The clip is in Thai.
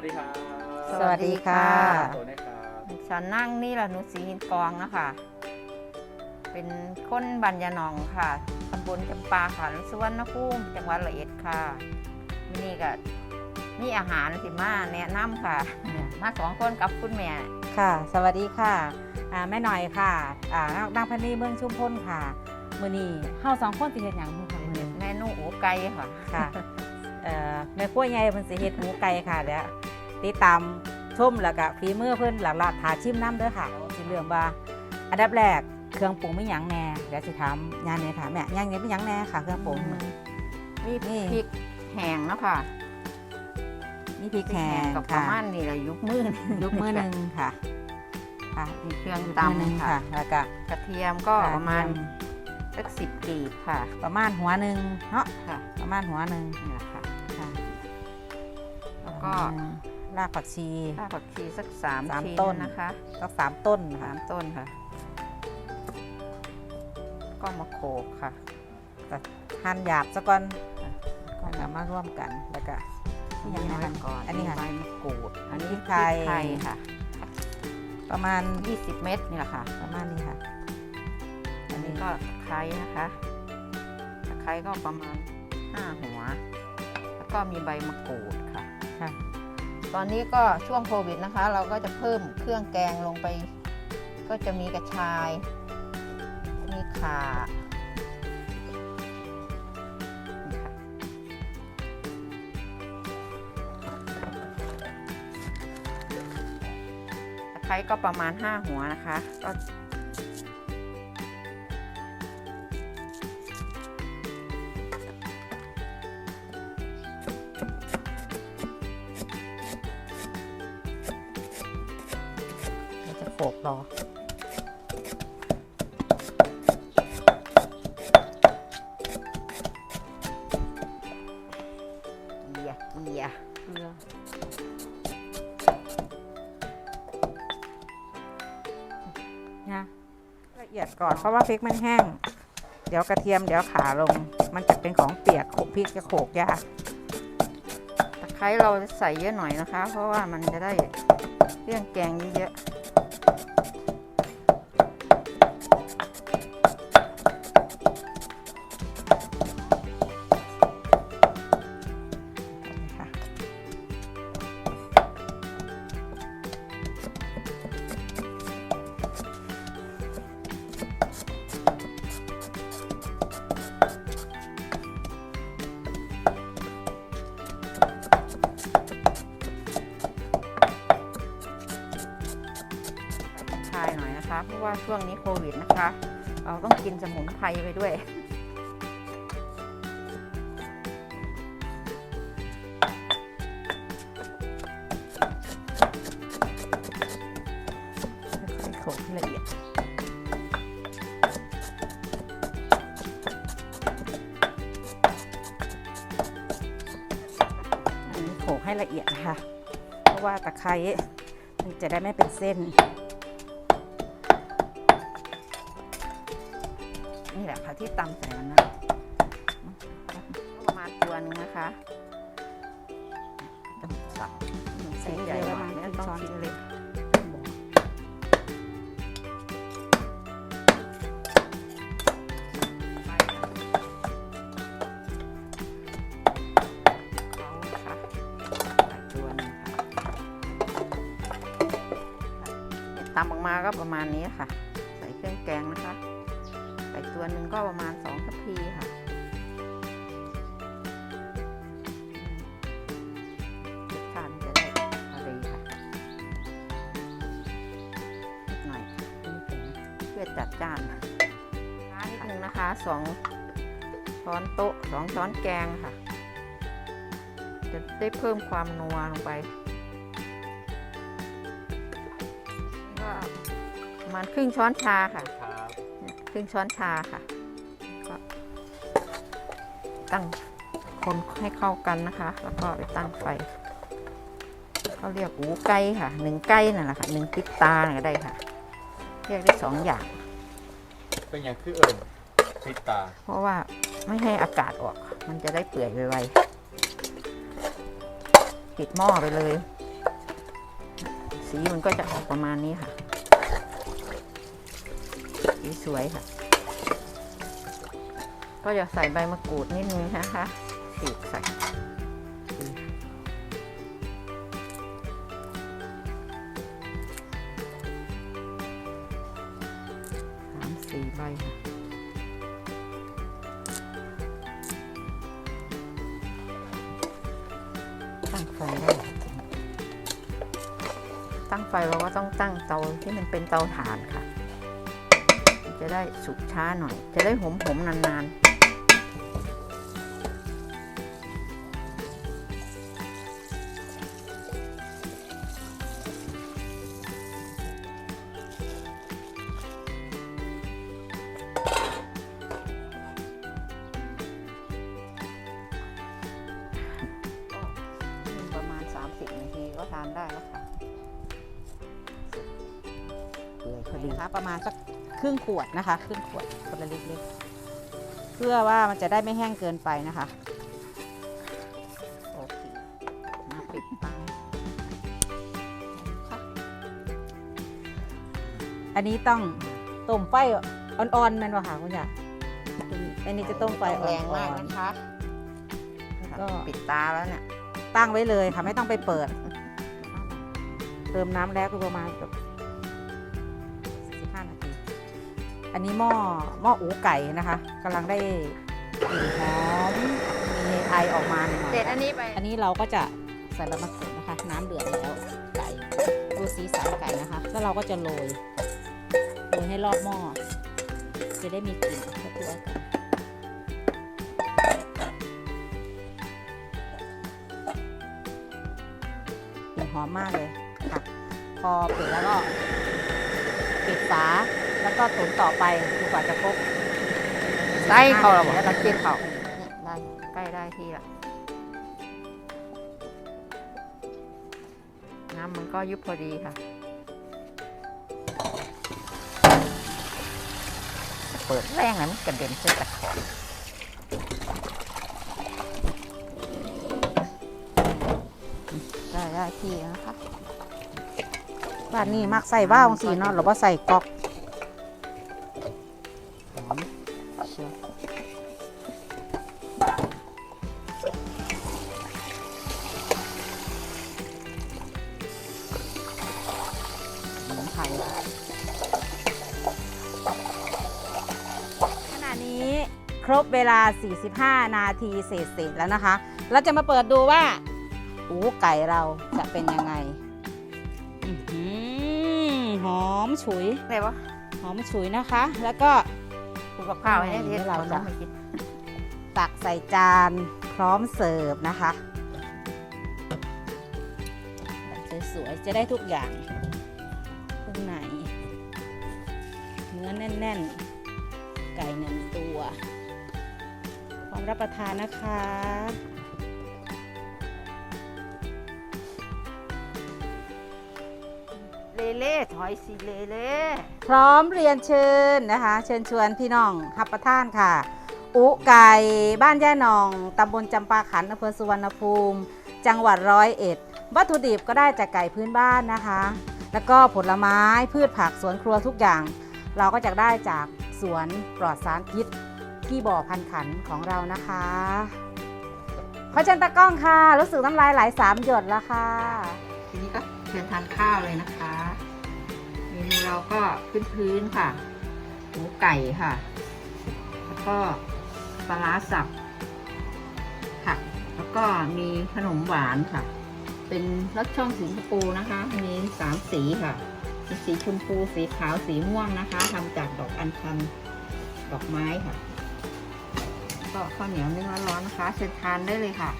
วัสดีครับสวัสดีค่ะตัวนะครับฉันนั่งนี่แหละหนุสีหินกองนะคะเป็นคนบัญญาหนองค่ะตำบลจำปาขันสุวรรณภูมิจังหวัดละเอียดค่ะมินี่ก็มีอาหารสิมาแนะนำค่ะ มาสองคนกับคุณแม่ ค่ะ สวัสดีค่ะอ่าแม่หน่อยค่ะอ่านางพันนีเมืองชุมพลค่ะมือนี้เฮาสองคนสิเฮ็ดหยังมื้อค่ะมื้อนี้เมนูอูไก่ค่ะค่ะเอ่อแม่ครัวใหญ่เพิ่นสิเฮ็ดหมูไก่ค่ะเดี๋ยว ติดตามชมแล้วก็ฝีมือเพิ่นหลักๆถาชิมน้ำเด้อค่ะสิเรื่องว่าอันดับแรกเครื่องปรุงมีหยังแหน่เดี๋ยวสิถามยานเลยค่ะแม่ย่างนี้มีหยังแหน่ค่ะ เครื่องปรุงมีนี่พริกแห้งเนาะค่ะมีพริกแห้งกับประค่ะมาณนี่แหละยุกมือนี่ยกมือหนึงค่ะค่ะมีเครื่องยกมือหนึงตำค่ะค่ะแล้วก็กระเทียมก็ประมาณสักสิบกีบค่ะ ประมาณหัวหนึ่งเนาะค่ะประมาณหัวหนึ่งนี่แหละค่ะค่ะแล้วก็ รากผักชีรากผักชีสักสามสามชิ้นต้นนะคะก็สามต้นค่ะสามต้นค่ะ ก็มาโขกค่ะหั่นหยาบซะก่อนก็นำมาร่วมกันแล้วก็นี่ยังไงก่อนอันนี้ค่ะใบมะกรูดอันนี้พริกพไทริยกไทยค่ะ ประมาณ 20 เม็ดนี่แหละค่ะ ประมาณนี้ค่ะ อันนี้ก็ตะไคร้นะคะตะไคร้ก็ประมาณ5หัว แล้วก็มีใบมะกรูดค่ะค่ะ ตอนนี้ก็ช่วงโควิดนะคะ เราก็จะเพิ่มเครื่องแกงลงไป ก็จะมีกระชาย มีขา่าไคร้ก็ประมาณ 5 หัวนะคะก็ โขกรอเกียเกียนะละเอียดก่อนเพราะว่าพริกมันแห้ง เดี๋ยวกระเทียมเดี๋ยวขาลง มันจะเป็นของเปียกโขกพริกจะโขกยากตะไคร้เราใส่เยอะหน่อยนะคะ เพราะว่ามันจะได้เรื่องแกงเยอะ ช่วงนี้โควิดนะคะ เราต้องกินสมุนไพรไปด้วย ค่อยๆโขลกให้ละเอียดโขลกให้ละเอียดนะคะเพราะว่าตะไคร้มันจะได้ไม่เป็นเส้น หละค่ะที่ตำใส่มันนะประมาณตัวหนึ่งนะคะต้องสับชิ้นใหญ่หน่อยเนี่ยต้องชิ้นเล็กเขาค่ะใส่ตัวหนึงค่ะเนี่ยตำออกมาก็ประมาณนี้ค่ะ ตัวหนึ่งก็ประมาณสองทัพพีค่ะรสชาติมันจะได้พอดีค่ะนิดหน่อยนิดหนึ่งเพื่อจัดจานช้านิดนึงนะคะสองช้อนโต๊ะสองช้อนแกงค่ะ จะได้เพิ่มความนัวลงไปก็ประมาณครึ่งช้อนชาค่ะ ครับครึ่งช้อนชาค่ะก็ตั้งคนให้เข้ากันนะคะ แล้วก็ไปตั้งไฟเขาเรียกหูไก่ค่ะหนึ่งไก่นั่นแหละค่ะหนึ่งติดตาเนี่ยก็ได้ค่ะ เรียกได้สองอย่าง เป็นอย่างคือเอิญติดตา เพราะว่าไม่ให้อากาศออก มันจะได้เปื่อยไวๆปิดหม้อไปเลย สีมันก็จะออกประมาณนี้ค่ะ สีสวยค่ะ ก็จะใส่ใบมะกรูดนิดนึงนะคะฉีกใส่สามสี่ใบค่ะตั้งไฟได้ตั้งไฟเราก็ต้องตั้งเตาที่มันเป็นเตาถ่านค่ะ จะได้สุกช้าหน่อย จะได้หอมๆนานๆประมาณ30นาทีก็ทานได้แล้วค่ะเปื่อยพอดีนะคะประมาณสัก ครึ่งขวดนะคะครึ่งขวดคนละเล็กๆเพื่อว่ามันจะได้ไม่แห้งเกินไปนะคะโอเคมาปิดเตาค่ะอันนี้ต้องต้มไฟอ่อนๆแมันวะค่ะคุณยายอันนี้จะต้มไฟแรงอ่มากอนนะคะๆแล้วก็ปิดตาแล้วเนี่ยตั้งไว้เลยค่ะไม่ต้องไปเปิด เติมน้ำแล้วคือประมาณ อันนี้หม้อหม้ออูไก่นะคะกำลังได้กลิ่นหอมมีไอออกมาหน่อยๆเด็ดอันนี้ไป อันนี้เราก็จะใส่ใบมะกรูดนะคะ น้ำเดือดแล้วไก่ดูสีสันไก่นะคะ แล้วเราก็จะโรยโรยให้รอบหม้อจะได้มีกลิ่นทั่วๆกันกลิ่นหอมมากเลยค่ะ พอปิดแล้วก็ปิดฝา แล้วก็ตุ๋นต่อไปจนกว่าจะครบใกล้เขาแล้วแล้วเราเคี่ยวเขาได้ใกล้ได้ที่ละน้ำมันก็ยุบพอดีค่ะ เปิดแรงนะมันกระเด็นใส่ตะขอได้ได้ที่แล้วนะคะบ้านนี้มักใส่ว่าวสีเนาะหรือว่าใส่ก๊อก รบเวลา 45 นาทีเศษๆแล้วนะคะ เราจะมาเปิดดูว่าอูไก่เราจะเป็นยังไงอื้อหือหอมฉุยไหนวะหอมฉุยนะคะ แล้วก็กูกับข้าวให้ที่เราเราจะจะมากินตักใส่จานพร้อมเสิร์ฟนะคะสวยๆจะได้ทุกอย่างข้างในเนื้อแน่น ๆ ไก่หนึ่งตัว พร้อมรับประทานนะคะ เลเล่ถอยสิเลเล่พร้อมเรียนเชิญนะคะ เชิญชวนพี่น้องรับประทานค่ะ อุไก่บ้านย่านองตำบลจำปาขันอำเภอสุวรรณภูมิ จังหวัดร้อยเอ็ด วัตถุดิบก็ได้จากไก่พื้นบ้านนะคะ แล้วก็ผลไม้พืชผักสวนครัวทุกอย่าง เราก็จะได้จากสวนปลอดสารพิษ ที่บ่อพันขันของเรานะคะขอเชิญตากล้องค่ะ รู้สึกน้ำลายไหลสามหยดแล้วค่ะ ทีนี้ก็เชิญทานข้าวเลยนะคะเมนูเราก็พื้นๆค่ะ หมูไก่ค่ะ แล้วก็ปลาสับผักแล้วก็มีขนมหวานค่ะ เป็นรสช่องสิงคโปร์นะคะ มีสามสีค่ะมีสีชมพู สีขาว สีม่วงนะคะทำจากดอกอัญชัน ดอกไม้ค่ะ ก็ข้าวเหนียวนึ่งร้อนๆนะคะเชิญทานได้เลยค่ะ